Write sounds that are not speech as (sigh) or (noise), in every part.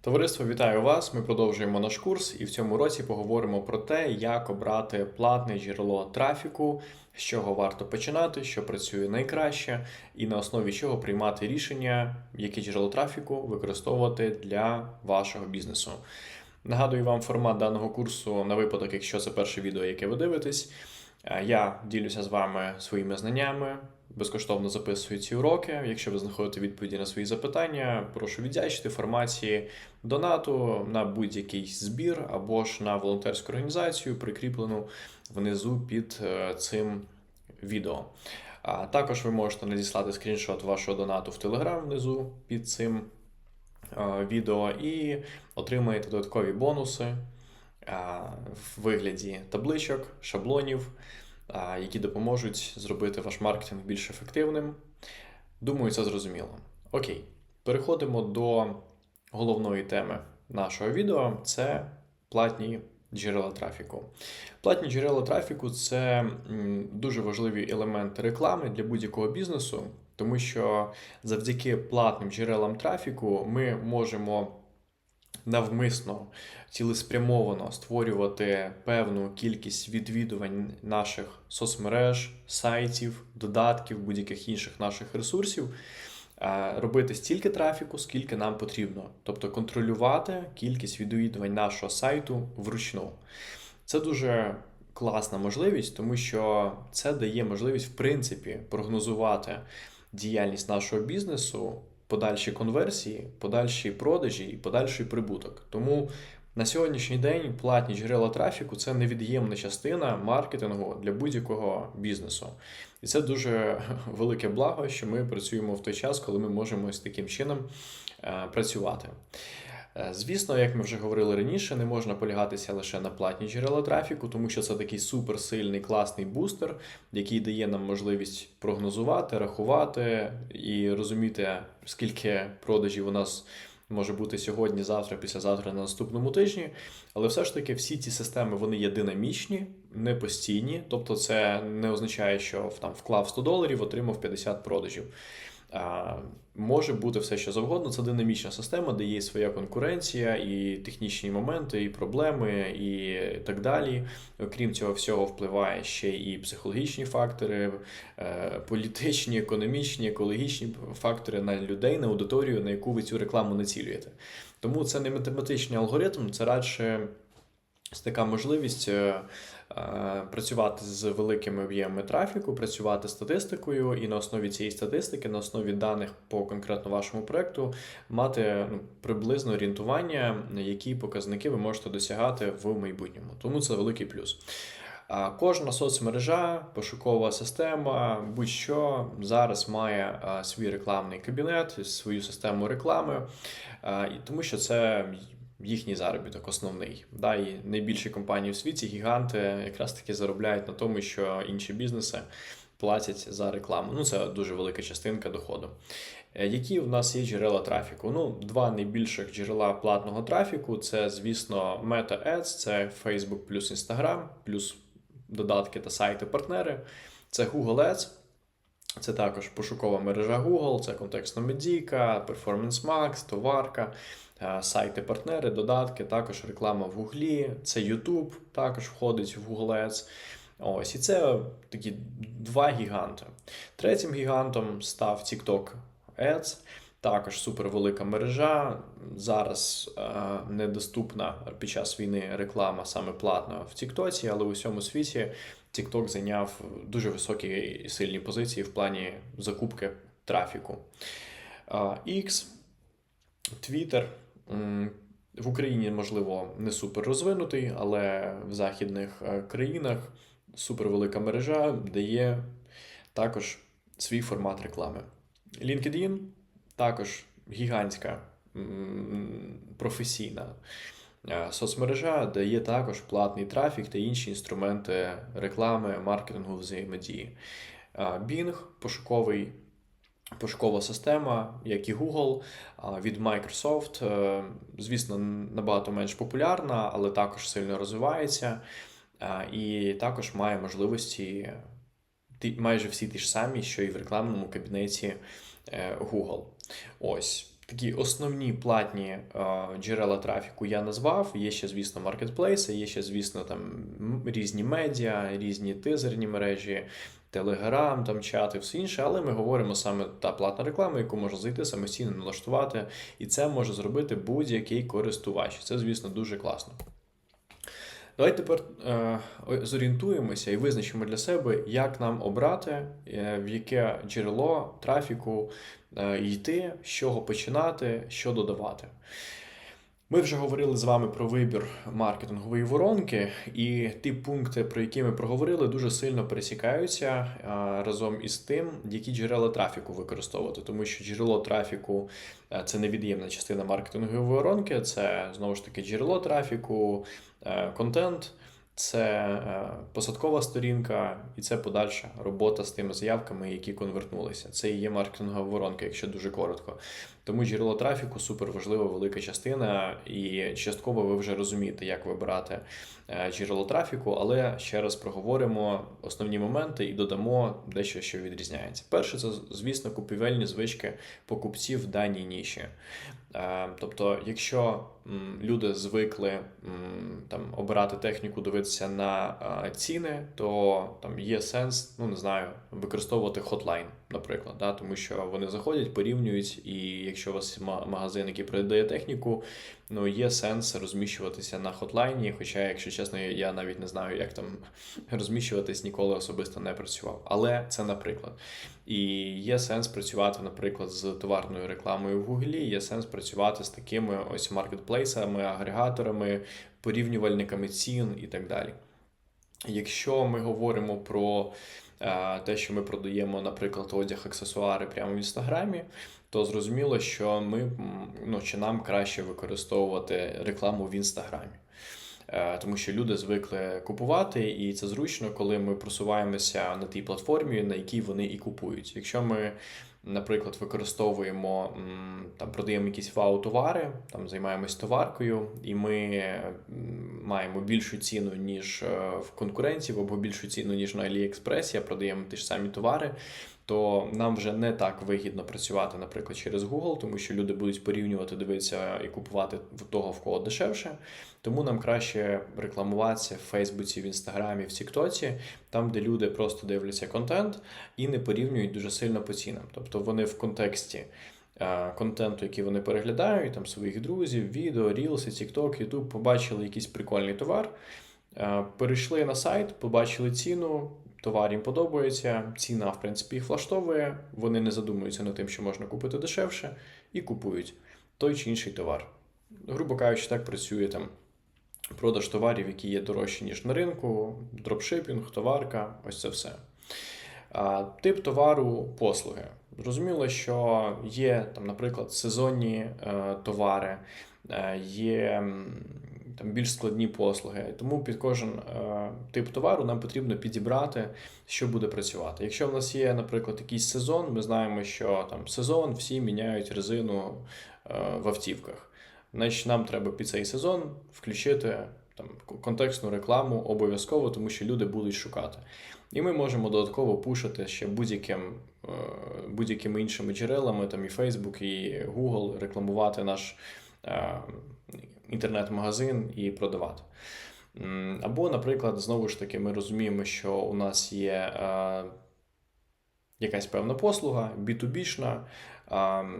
Товариство, вітаю вас! Ми продовжуємо наш курс, і в цьому році поговоримо про те, як обрати платне джерело трафіку, з чого варто починати, що працює найкраще, і на основі чого приймати рішення, яке джерело трафіку використовувати для вашого бізнесу. Нагадую вам формат даного курсу на випадок, якщо це перше відео, яке ви дивитесь. Е, Я ділюся з вами своїми знаннями, безкоштовно записую ці уроки. Якщо ви знаходите відповіді на свої запитання, прошу віддячити формації донату на будь-який збір або ж на волонтерську організацію, прикріплену внизу під е, цим відео. А також ви можете надіслати скріншот вашого донату в Telegram внизу під цим е, відео і отримаєте додаткові бонуси в вигляді табличок, шаблонів, які допоможуть зробити ваш маркетинг більш ефективним. Думаю, це зрозуміло. Окей, переходимо до головної теми нашого відео це платні джерела трафіку. Платні джерела трафіку це дуже важливий елемент реклами для будь-якого бізнесу, тому що завдяки платним джерелам трафіку ми можемо навмисно цілеспрямовано створювати певну кількість відвідувань наших соцмереж, сайтів, додатків, будь-яких інших наших ресурсів. Робити стільки трафіку, скільки нам потрібно, тобто контролювати кількість відвідувань нашого сайту вручну. Це дуже класна можливість, тому що це дає можливість, в принципі, прогнозувати діяльність нашого бізнесу, подальші конверсії, подальші продажі і подальший прибуток. Тому на сьогоднішній день платні джерела трафіку це невід'ємна частина маркетингу для будь-якого бізнесу. І це дуже велике благо, що ми працюємо в той час, коли ми можемо з таким чином е, працювати. Е, Звісно, як ми вже говорили раніше, не можна полягатися лише на платні джерела трафіку, тому що це такий суперсильний класний бустер, який дає нам можливість прогнозувати, рахувати і розуміти, скільки продажів у нас може бути сьогодні, завтра, післязавтра на наступному тижні. Але все ж таки всі ці системи вони є динамічні, не постійні. Тобто, це не означає, що там вклав 100 доларів, отримав 50 продажів. Може бути все, що завгодно. Це динамічна система, де є своя конкуренція, і технічні моменти, і проблеми, і так далі. Окрім цього, всього впливає ще і психологічні фактори, е, політичні, економічні, екологічні фактори на людей, на аудиторію, на яку ви цю рекламу націлюєте. Тому це не математичний алгоритм, це радше така можливість е, е, працювати з великими об'ємами трафіку, працювати статистикою, і на основі цієї статистики, на основі даних по конкретно вашому проекту, мати ну, приблизно орієнтування, які показники ви можете досягати в майбутньому. Тому це великий плюс. Кожна соцмережа, пошукова система, будь-що зараз має свій рекламний кабінет, свою систему реклами, тому що це їхній заробіток основний. Да, і найбільші компанії в світі, гіганти, якраз таки заробляють на тому, що інші бізнеси платять за рекламу. Ну, це дуже велика частинка доходу. Е, Які в нас є джерела трафіку? Ну, два найбільших джерела платного трафіку це, звісно, Meta Ads, це Facebook плюс Instagram, плюс додатки та сайти-партнери. Це Google Ads. Це також пошукова мережа Google, це контекстна медійка, Performance Max, товарка, е, сайти-партнери, додатки, також реклама в Гуглі, це YouTube також входить в Google Ads. Ось, і це такі два гіганти. Третім гігантом став TikTok Ads. Також супервелика мережа. Зараз е, недоступна під час війни реклама саме платна в Тіктоці, але у всьому світі TikTok зайняв дуже високі і сильні позиції в плані закупки трафіку. Е, X, Twitter. В Україні, можливо, не супер розвинутий, але в західних е, країнах супервелика мережа дає також свій формат реклами. LinkedIn також гігантська професійна е, соцмережа, де є також платний трафік та інші інструменти реклами, маркетингу, взаємодії. Е, Bing пошуковий. Пошукова система, як і Google, від Microsoft, е, звісно, набагато менш популярна, але також сильно розвивається. І також має можливості ті- майже всі ті ж самі, що і в рекламному кабінеті е, Google. Ось. такі основні платні е, джерела трафіку я назвав. Є ще, звісно, маркетплейси, є ще, звісно, там різні медіа, різні тизерні мережі, телеграм, там чати, все інше. Але ми говоримо саме та платна реклама, яку можна зайти самостійно налаштувати, і це може зробити будь-який користувач. Це, звісно, дуже класно. Давайте тепер е, зорієнтуємося і визначимо для себе, як нам обрати, е, в яке джерело трафіку е, йти, з чого починати, що додавати. Ми вже говорили з вами про вибір маркетингової воронки, і ті пункти, про які ми проговорили, дуже сильно пересікаються е, разом із тим, які джерела трафіку використовувати, тому що джерело трафіку е, це невід'ємна частина маркетингової воронки, це знову ж таки джерело трафіку, контент. Це е, посадкова сторінка, і це подальша робота з тими заявками, які конвертнулися. Це і є маркетингова воронка, якщо дуже коротко. Тому джерело трафіку супер важлива велика частина, і частково ви вже розумієте, як вибирати е, джерело трафіку, але ще раз проговоримо основні моменти і додамо дещо, що відрізняється. Перше, це звісно купівельні звички покупців в даній ніші. Е, Тобто, якщо люди звикли там обирати техніку, дивитися на е, ціни, то там є сенс, ну не знаю, використовувати хотлайн, наприклад, да, тому що вони заходять, порівнюють, і якщо у вас ма- магазин, який продає техніку, ну є сенс розміщуватися на хотлайні. Хоча, якщо чесно, я навіть не знаю, як там розміщуватись, ніколи особисто не працював. Але це наприклад. І є сенс працювати, наприклад, з товарною рекламою в Гуглі, є сенс працювати з такими ось маркетплейсами, агрегаторами, порівнювальниками цін і так далі. Якщо ми говоримо про е, те, що ми продаємо, наприклад, одяг, аксесуари прямо в інстаграмі, то зрозуміло, що ми ну, чи нам краще використовувати рекламу в інстаграмі. Е, Тому що люди звикли купувати, і це зручно, коли ми просуваємося на тій платформі, на якій вони і купують. Якщо ми, наприклад, використовуємо там продаємо якісь вау-товари, там займаємось товаркою, і ми маємо більшу ціну, ніж е, в конкурентів, або більшу ціну, ніж на Аліекспресі, а продаємо ті ж самі товари. То нам вже не так вигідно працювати, наприклад, через Google, тому що люди будуть порівнювати, дивитися і купувати того, в кого дешевше. Тому нам краще рекламуватися в Фейсбуці, в Інстаграмі, в Тіктоці, там, де люди просто дивляться контент і не порівнюють дуже сильно по цінам. Тобто вони в контексті е, контенту, який вони переглядають, там своїх друзів, відео, рілси, Тікток, Ютуб, побачили якийсь прикольний товар, е, перейшли на сайт, побачили ціну. Товар їм подобається, ціна, в принципі, їх влаштовує, вони не задумуються над тим, що можна купити дешевше, і купують той чи інший товар. Грубо кажучи, так працює там продаж товарів, які є дорожчі, ніж на ринку, дропшипінг, товарка, ось це все. Тип товару послуги. Зрозуміло, що є, там, наприклад, сезонні е, товари, е, є там, більш складні послуги. Тому під кожен е, тип товару нам потрібно підібрати, що буде працювати. Якщо в нас є, наприклад, якийсь сезон, ми знаємо, що там сезон всі міняють резину е, в автівках. Значить, нам треба під цей сезон включити там контекстну рекламу обов'язково, тому що люди будуть шукати. І ми можемо додатково пушити ще будь-яким, е, будь-якими іншими джерелами, там і Facebook, і Google, рекламувати наш е, інтернет-магазин і продавати. Або, наприклад, знову ж таки, ми розуміємо, що у нас є е, якась певна послуга, B2B-шна,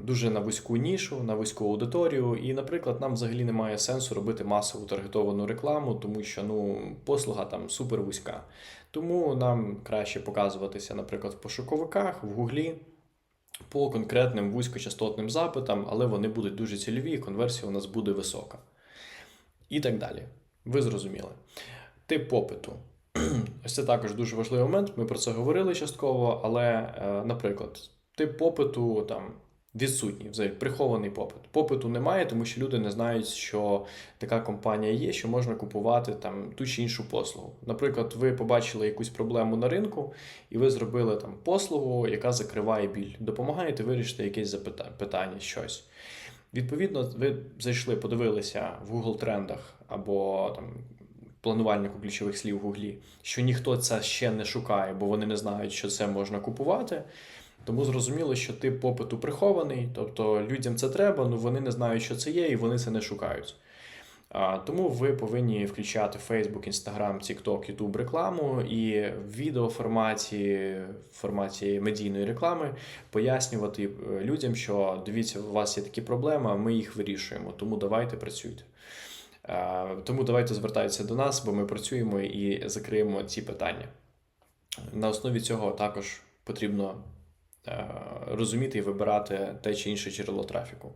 дуже на вузьку нішу, на вузьку аудиторію. І, наприклад, нам взагалі немає сенсу робити масову таргетовану рекламу, тому що ну, послуга там супер вузька. Тому нам краще показуватися, наприклад, в пошуковиках, в Гуглі. По конкретним вузькочастотним запитам, але вони будуть дуже цільові, і конверсія у нас буде висока. І так далі. Ви зрозуміли. Тип попиту. (clears throat) Ось це також дуже важливий момент. Ми про це говорили частково, але, е, наприклад, тип попиту там відсутній, взагалі прихований попит. Попиту немає, тому що люди не знають, що така компанія є, що можна купувати там ту чи іншу послугу. Наприклад, ви побачили якусь проблему на ринку, і ви зробили там послугу, яка закриває біль. Допомагаєте вирішити якесь запита- питання, щось. Відповідно, ви зайшли, подивилися в Google трендах або там планувальнику ключових слів в Гуглі, що ніхто це ще не шукає, бо вони не знають, що це можна купувати. Тому зрозуміло, що тип попиту прихований, тобто людям це треба, але вони не знають, що це є, і вони це не шукають. Тому ви повинні включати Facebook, Instagram, TikTok, YouTube рекламу і в відеоформаті, в форматі медійної реклами пояснювати е, людям, що дивіться, у вас є такі проблеми, ми їх вирішуємо. Тому давайте працюйте. Тому давайте звертайтеся до нас, бо ми працюємо і закриємо ці питання. На основі цього також потрібно е, розуміти і вибирати те чи інше джерело трафіку.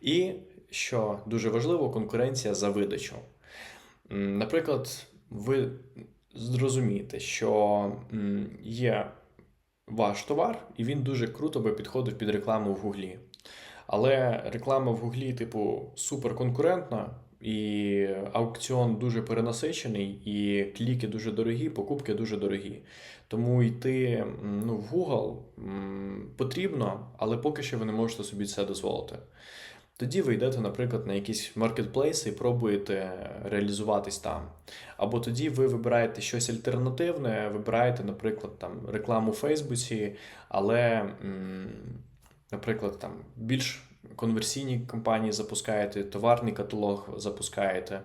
І що дуже важливо, конкуренція за видачу. Наприклад, ви зрозумієте, що є ваш товар, і він дуже круто би підходив під рекламу в Гуглі. Але реклама в Гуглі, типу, суперконкурентна, і аукціон дуже перенасичений, і кліки дуже дорогі, покупки дуже дорогі. Тому йти ну, в Google потрібно, але поки що ви не можете собі це дозволити. Тоді ви йдете, наприклад, на якісь маркетплейси і пробуєте реалізуватись там. Або тоді ви вибираєте щось альтернативне, вибираєте, наприклад, там рекламу в Фейсбуці, але, наприклад, там більш конверсійні компанії запускаєте, товарний каталог запускаєте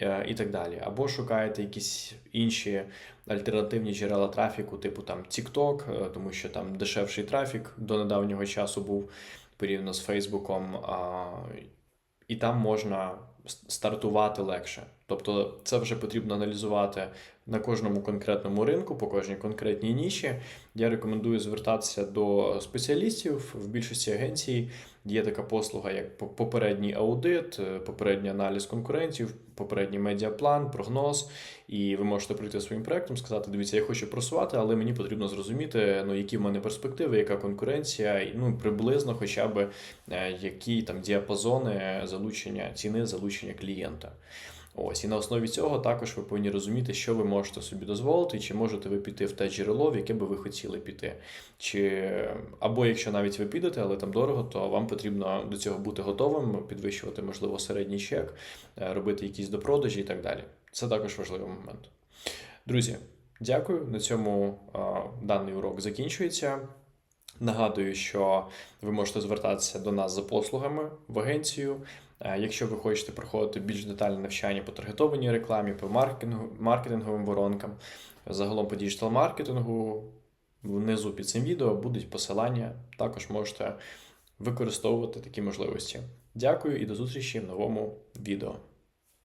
е, і так далі. Або шукаєте якісь інші альтернативні джерела трафіку, типу там TikTok, е, тому що там дешевший трафік до недавнього часу був порівняно з Фейсбуком, і там можна стартувати легше. Тобто це вже потрібно аналізувати на кожному конкретному ринку, по кожній конкретній ніші. Я рекомендую звертатися до спеціалістів. В більшості агенцій є така послуга, як попередній аудит, е, попередній аналіз конкурентів, попередній медіаплан, прогноз. І ви можете прийти своїм проектом, сказати: дивіться, я хочу просувати, але мені потрібно зрозуміти, ну які в мене перспективи, яка конкуренція, і, ну приблизно, хоча б е, які там діапазони залучення ціни, залучення клієнта. Ось і на основі цього також ви повинні розуміти, що ви можете собі дозволити, чи можете ви піти в те джерело, в яке би ви хотіли піти. Чи або якщо навіть ви підете, але там дорого, то вам потрібно до цього бути готовим, підвищувати, можливо, середній чек, е, робити якісь допродажі і так далі. Це також важливий момент. Друзі, дякую. На цьому а, даний урок закінчується. Нагадую, що ви можете звертатися до нас за послугами в агенцію. Е, Якщо ви хочете проходити більш детальне навчання по таргетованій рекламі, по маркетингу, маркетинговим воронкам, загалом по діджитал-маркетингу, внизу під цим відео будуть посилання. Також можете використовувати такі можливості. Дякую і до зустрічі в новому відео.